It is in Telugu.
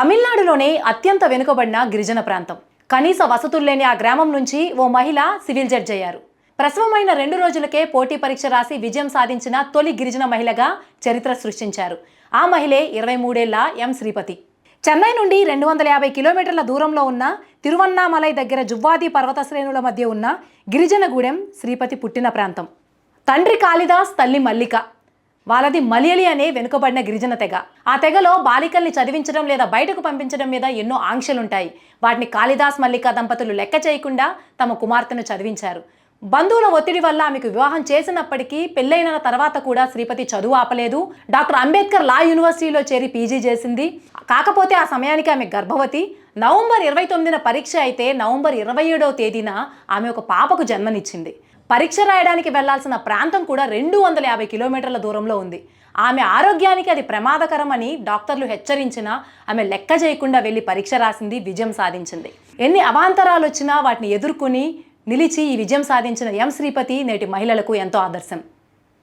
తమిళనాడులోనే అత్యంత వెనుకబడిన గిరిజన ప్రాంతం. కనీస వసతులు లేని ఆ గ్రామం నుంచి ఓ మహిళ సివిల్ జడ్జ్ అయ్యారు. ప్రసవమైన రెండు రోజులకే పోటీ పరీక్ష రాసి విజయం సాధించిన తొలి గిరిజన మహిళగా చరిత్ర సృష్టించారు. ఆ మహిళే ఇరవై మూడేళ్ళ ఎం. శ్రీపతి. చెన్నై నుండి రెండు వందల యాభై కిలోమీటర్ల దూరంలో ఉన్న తిరువన్నామలై దగ్గర జువ్వాది పర్వత శ్రేణుల మధ్య ఉన్న గిరిజనగూడెం శ్రీపతి పుట్టిన ప్రాంతం. తండ్రి కాళిదాస్ తల్లి మల్లిక. వాళ్ళది మలియలి అనే వెనుకబడిన గిరిజన తెగ. ఆ తెగలో బాలికల్ని చదివించడం లేదా బయటకు పంపించడం మీద ఎన్నో ఆంక్షలుంటాయి. వాటిని కాళిదాస్ మల్లిక దంపతులు లెక్క చేయకుండా తమ కుమార్తెను చదివించారు. బంధువుల ఒత్తిడి వల్ల ఆమెకు వివాహం చేసినప్పటికీ పెళ్ళైన తర్వాత కూడా శ్రీపతి చదువు ఆపలేదు. డాక్టర్ అంబేద్కర్ లా యూనివర్సిటీలో చేరి పీజీ చేసింది. కాకపోతే ఆ సమయానికి ఆమె గర్భవతి. నవంబర్ ఇరవై తొమ్మిదిన పరీక్ష అయితే నవంబర్ ఇరవై ఏడవ తేదీన ఆమె ఒక పాపకు జన్మనిచ్చింది. పరీక్ష రాయడానికి వెళ్ళాల్సిన ప్రాంతం కూడా రెండు వందల యాభై కిలోమీటర్ల దూరంలో ఉంది. ఆమె ఆరోగ్యానికి అది ప్రమాదకరమని డాక్టర్లు హెచ్చరించినా ఆమె లెక్క చేయకుండా వెళ్ళి పరీక్ష రాసింది విజయం సాధించింది. ఎన్ని అవాంతరాలు వచ్చినా వాటిని ఎదుర్కొని నిలిచి ఈ విజయం సాధించిన ఎం శ్రీపతి నేటి మహిళలకు ఎంతో ఆదర్శం.